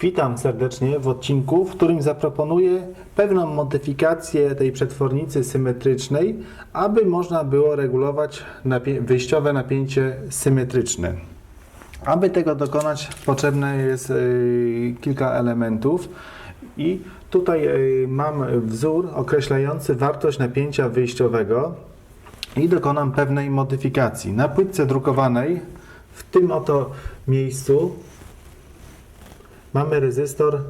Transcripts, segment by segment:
Witam serdecznie w odcinku, w którym zaproponuję pewną modyfikację tej przetwornicy symetrycznej, aby można było regulować napie- wyjściowe napięcie symetryczne. Aby tego dokonać, potrzebne jest y, kilka elementów i tutaj y, mam wzór określający wartość napięcia wyjściowego i dokonam pewnej modyfikacji. Na płytce drukowanej w tym oto miejscu mamy rezystor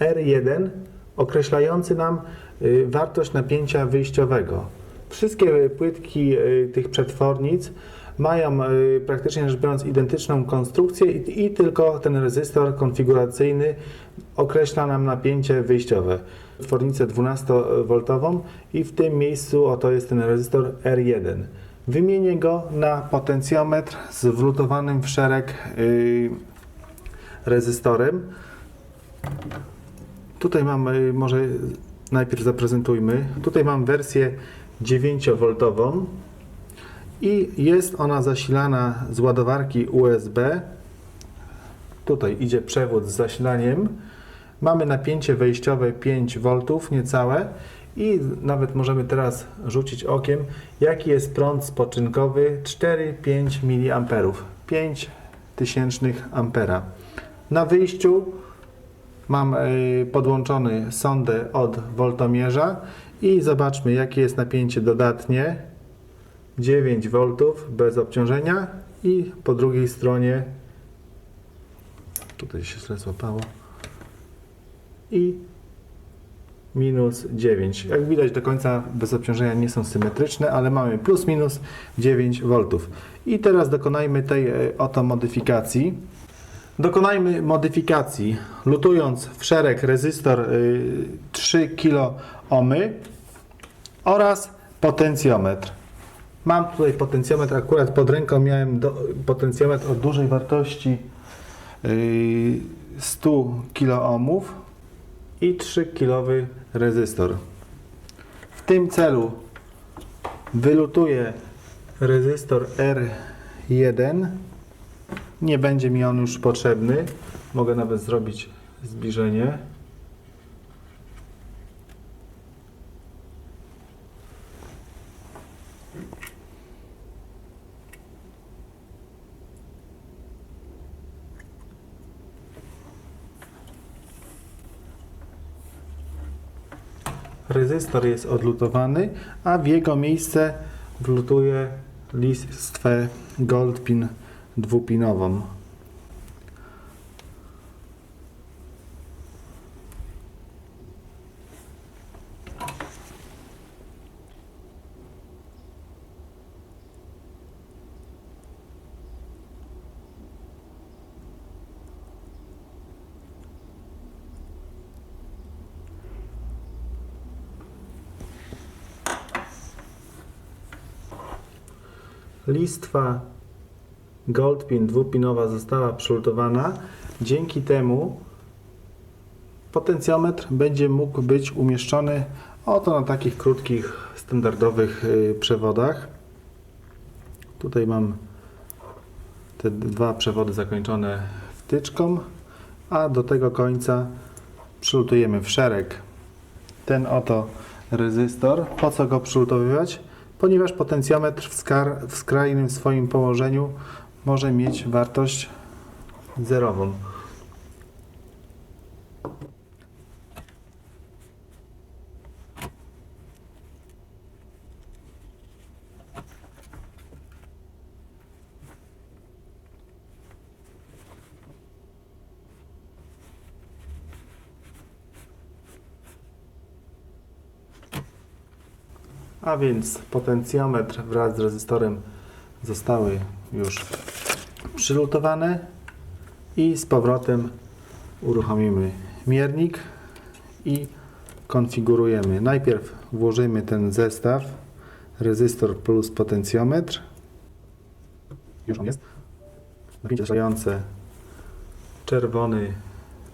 R1 określający nam y, wartość napięcia wyjściowego. Wszystkie płytki y, tych przetwornic mają y, praktycznie rzecz biorąc identyczną konstrukcję i, i tylko ten rezystor konfiguracyjny określa nam napięcie wyjściowe. Przetwornicę 12V i w tym miejscu oto jest ten rezystor R1. Wymienię go na potencjometr z wlutowanym w szereg y, rezystorem. Tutaj mam, y, może najpierw zaprezentujmy. Tutaj mam wersję 9V i jest ona zasilana z ładowarki USB. Tutaj idzie przewód z zasilaniem. Mamy napięcie wejściowe 5V niecałe i nawet możemy teraz rzucić okiem, jaki jest prąd spoczynkowy 4-5 mA. 5 tysięcznych ampera. Na wyjściu mam y, podłączony sondę od woltomierza i zobaczmy jakie jest napięcie dodatnie 9 V bez obciążenia i po drugiej stronie tutaj się źle złapało i minus 9. Jak widać do końca bez obciążenia nie są symetryczne, ale mamy plus minus 9 V. I teraz dokonajmy tej e, oto modyfikacji. Dokonajmy modyfikacji, lutując w szereg rezystor y, 3 kΩ oraz potencjometr. Mam tutaj potencjometr, akurat pod ręką miałem do, potencjometr o dużej wartości y, 100 kΩ i 3 kW rezystor. W tym celu wylutuję rezystor R1 nie będzie mi on już potrzebny. Mogę nawet zrobić zbliżenie. Rezystor jest odlutowany, a w jego miejsce wlutuję listwę Goldpin dwupinową. Listwa Goldpin dwupinowa została przylutowana. Dzięki temu potencjometr będzie mógł być umieszczony oto na takich krótkich, standardowych y, przewodach. Tutaj mam te dwa przewody zakończone wtyczką, a do tego końca przylutujemy w szereg ten oto rezystor. Po co go przylutowywać? Ponieważ potencjometr w, w skrajnym swoim położeniu może mieć wartość zerową. A więc potencjometr wraz z rezystorem zostały już przylutowane i z powrotem uruchomimy miernik i konfigurujemy. Najpierw włożymy ten zestaw rezystor plus potencjometr. Już on jest. Napięcie czerwony,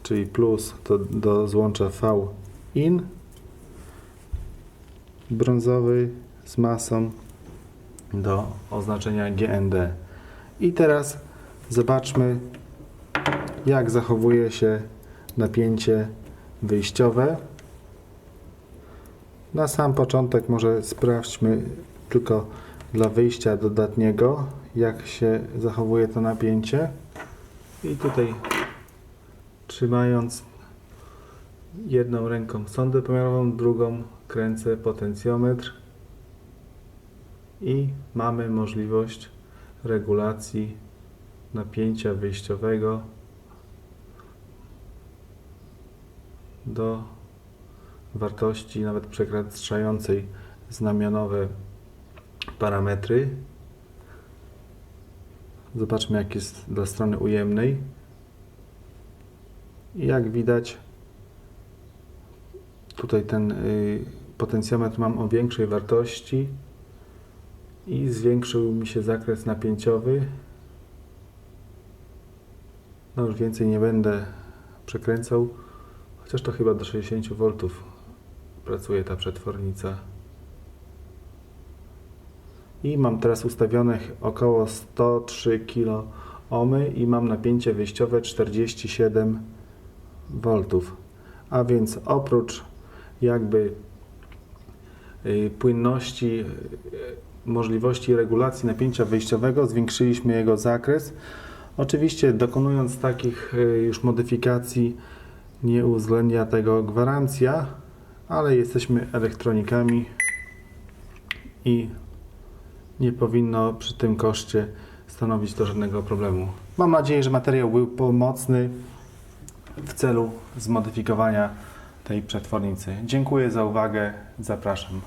czyli plus to do złącza V in. Brązowy z masą do oznaczenia GND. I teraz zobaczmy, jak zachowuje się napięcie wyjściowe. Na sam początek może sprawdźmy tylko dla wyjścia dodatniego, jak się zachowuje to napięcie. I tutaj trzymając jedną ręką sondę pomiarową, drugą kręcę potencjometr i mamy możliwość regulacji napięcia wyjściowego do wartości nawet przekraczającej znamionowe parametry. Zobaczmy jak jest dla strony ujemnej. Jak widać tutaj ten y, potencjometr mam o większej wartości i zwiększył mi się zakres napięciowy. No już więcej nie będę przekręcał, chociaż to chyba do 60 V pracuje ta przetwornica. I mam teraz ustawionych około 103 kilo i mam napięcie wyjściowe 47 V. A więc oprócz jakby y, płynności, y, możliwości regulacji napięcia wyjściowego, zwiększyliśmy jego zakres. Oczywiście dokonując takich y, już modyfikacji nie uwzględnia tego gwarancja, ale jesteśmy elektronikami i nie powinno przy tym koszcie stanowić to żadnego problemu. Mam nadzieję, że materiał był pomocny w celu zmodyfikowania tej przetwornicy. Dziękuję za uwagę, zapraszam.